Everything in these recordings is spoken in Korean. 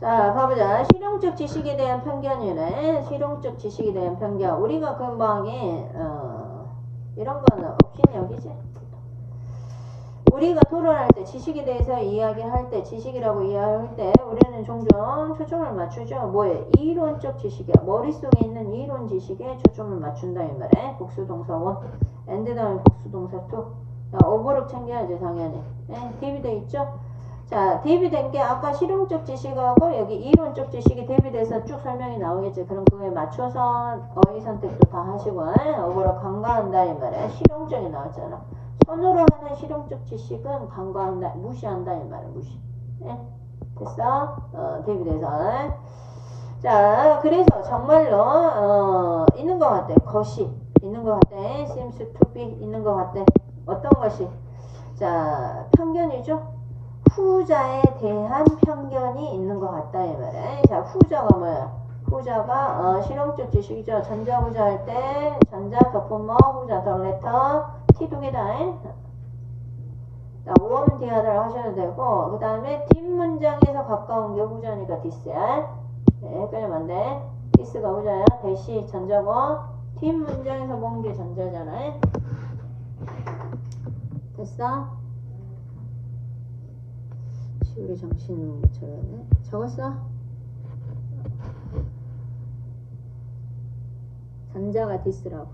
자, 봐보자. 실용적 지식에 대한 편견이네. 실용적 지식에 대한 편견. 우리가 금방에, 어, 이런 거는 없인 여기지. 우리가 토론할 때, 지식에 대해서 이야기할 때, 지식이라고 이야기할 때, 우리는 종종 초점을 맞추죠. 뭐에? 이론적 지식이야. 머릿속에 있는 이론 지식에 초점을 맞춘다, 이 말에. 복수동사 원. 엔드 다음에 복수동사 투. 자, 오버룩 챙겨야지, 당연히. 네, 대비돼 있죠? 자, 대비된 게 아까 실용적 지식하고 여기 이론적 지식이 대비돼서 쭉 설명이 나오겠지. 그럼 그거에 맞춰서 어휘 선택도 다 하시고, 어그로 간과한다 이 말이야. 실용적이 나왔잖아. 손으로 하는 실용적 지식은 간과한다, 무시한다 이 말이야. 무시. 예? 됐어? 어, 대비돼서. 자, 그래서 정말로 어, 있는 것 같아. 것이 있는 것 같아. seems to be 있는 것 같아. 어떤 것이? 자, 편견이죠. 후자에 대한 편견이 있는 것 같다 이 말이야. 자, 후자가 뭐야? 후자가 어, 실용적 지식이죠. 전자 후자 할 때 전자 덮음어 후자 더 레터 t 두 개다. 자, 원 디아들 하셔도 되고 그 다음에 뒷문장에서 가까운 게 후자니까 디스야. 네, 헷갈리면 안 돼. 디스가 후자야. 대시 전자고 뒷문장에서 본 게 전자잖아. 됐어? 우리 정신 못 차렸네. 적었어? 전자가 디스라고.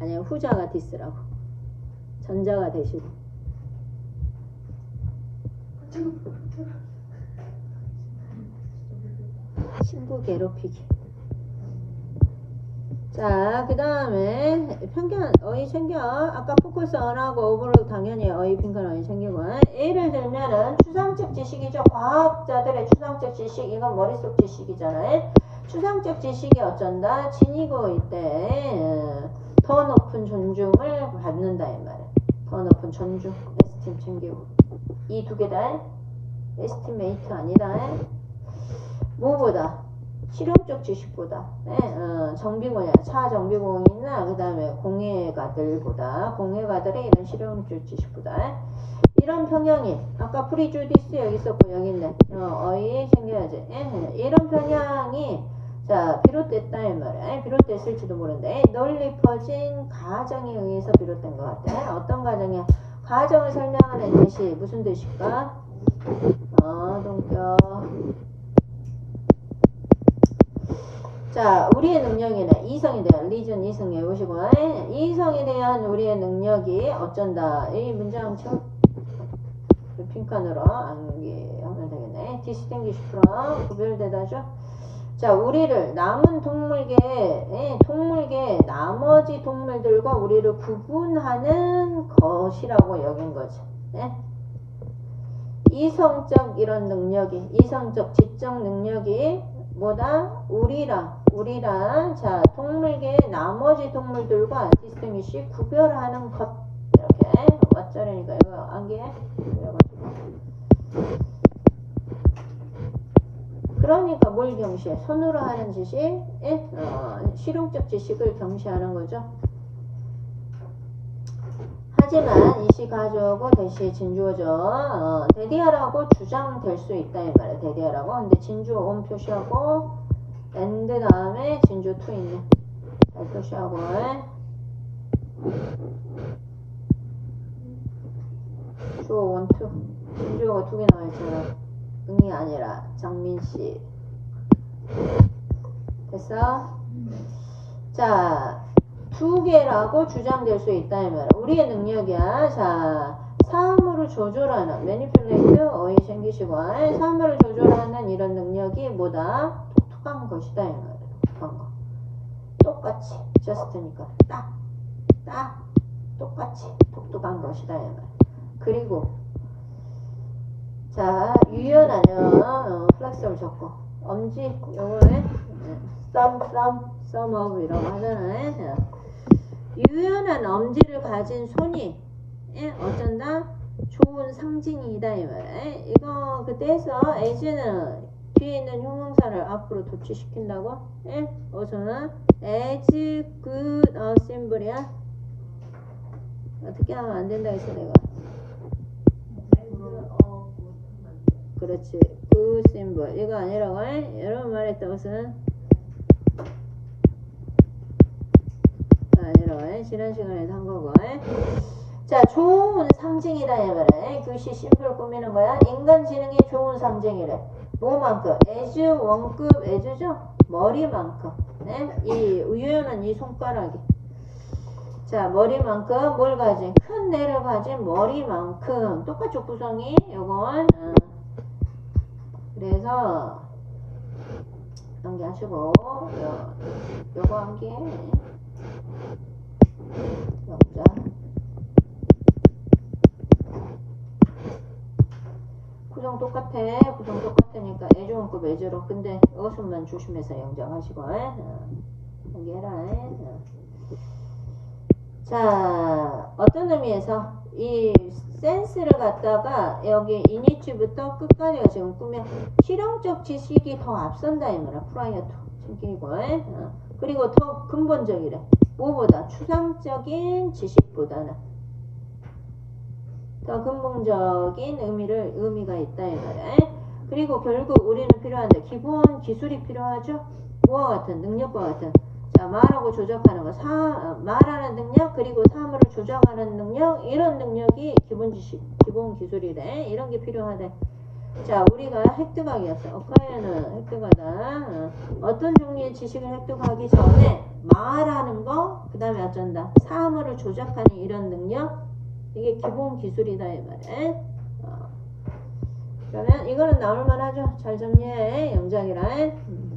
아니 후자가 디스라고. 전자가 대신. 친구 괴롭히기. 자, 그 다음에 편견, 어휘 챙겨. 아까 포커스 언하고 오버로 당연히 어휘 핑크는 어휘 챙기고. 예를 들면은 추상적 지식이죠. 과학자들의 추상적 지식, 이건 머릿속 지식이잖아요. 추상적 지식이 어쩐다? 지니고 있대. 더 높은 존중을 받는다, 이 말이야. 더 높은 존중. 에스팀 챙기고. 이 두 개다. 에스티메이트 아니다. 뭐보다? 실용적 지식보다 네, 어, 정비공야 차 정비공이나 그 다음에 공예가들보다 공예가들의 이런 실용적 지식보다 이런 평형이 아까 프리주디스 여기 있었고 여기 있네. 어, 어휘 챙겨야지. 예, 이런 평형이 자 비롯됐다 이 말이야. 비롯됐을지도 모르는데 널리 퍼진 가정에 의해서 비롯된 것 같아. 어떤 가정이야? 가정을 설명하는 뜻이 무슨 뜻일까? 어 동격 자, 우리의 능력이네. 이성에 대한 리전 이성 외우시고 이성에 대한 우리의 능력이 어쩐다. 이 문장 쳐 핑칸으로 암기하면 되겠네. 디스팅기시 프롬 구별되다죠. 자, 우리를 남은 동물계, 예, 동물계 나머지 동물들과 우리를 구분하는 것이라고 여긴 거죠. 예? 이성적 이런 능력이, 이성적 지적 능력이 뭐다? 우리랑, 우리랑, 자, 동물계 나머지 동물들과 디스팅기시 구별하는 것. 이렇게, 왓자리니까 이거 안개. 그래가지고. 그러니까 뭘 경시해? 손으로 하는 지식, 예? 어, 실용적 지식을 경시하는 거죠. 하지만 이시 가져오고 대시 진주어죠. 어, 대디하라고 주장될 수 있다 이 말이야. 대디하라고. 근데 진주 온 표시하고 엔드 다음에 진주 투 있네. 잘 표시하고. 주어 원투. 진주어가 두 개 나와 있잖아. 응이 아니라 장민 씨. 됐어? 자. 두 개라고 주장될 수 있다 이 말이야. 우리의 능력이야. 자, 사물을 조절하는 매니플레이트 어휘 챙기시고 사물을 조절하는 이런 능력이 뭐다? 독특한 것이다 이 말이야. 독특한 거. 똑같이 just니까 딱, 딱 똑같이 독특한 것이다 이 말이야. 그리고 자 유연하면 어, 플렉스를 적고 엄지 some some some of 이라고 하잖아요. 유연한 엄지를 가진 손이 예, 어쩐다? 좋은 상징이다 이 말. 이거 그때에서 as는 뒤에 있는 형용사를 앞으로 도치시킨다고? 예? 어서는 as good a symbol이야. 어떻게 하면 안 된다 했어 내가. 그렇지. 그 심볼. 이거 아니라고, 에? 여러분 말했다, 무슨? 아니라고, 에? 지난 시간에도 한 거고, 에? 자, 좋은 상징이다, 이 말에. 글씨 심플 꾸미는 거야. 인간 지능이 좋은 상징이래. 뭐만큼? 애주, 원급, 애주죠? 머리만큼. 네? 이, 우유는 이 손가락이. 자, 머리만큼 뭘 가진? 큰 뇌를 가진 머리만큼. 똑같죠, 구성이? 요건. 어. 그래서, 암기하시고, 요, 요거 암기. 영자. 구성 똑같아. 구성 똑같으니까 애주원급 애주로. 근데 어순만 조심해서 영장하시고. 어. 암기해라. 어. 자, 어떤 의미에서 이 센스를 갖다가 여기 이니치부터 끝까지가 지금 꾸며 실용적 지식이 더 앞선다 이 말이야. 프라이어 투 챙기고 어. 그리고 더 근본적이래. 뭐보다 추상적인 지식보다는 더 근본적인 의미를 의미가 있다 이 말이야. 그리고 결국 우리는 필요한데 기본 기술이 필요하죠. 뭐와 같은 능력과 같은 자, 말하고 조작하는 거, 사, 어, 말하는 능력, 그리고 사물을 조작하는 능력, 이런 능력이 기본 지식, 기본 기술이래. 이런 게 필요하대. 자, 우리가 획득하기였어. 어카이는 획득하다. 어, 어떤 종류의 지식을 획득하기 전에 말하는 거, 그 다음에 어쩐다. 사물을 조작하는 이런 능력, 이게 기본 기술이다, 이 말이야. 어. 그러면 이거는 나올만 하죠. 잘 정리해. 영작이랑. 음.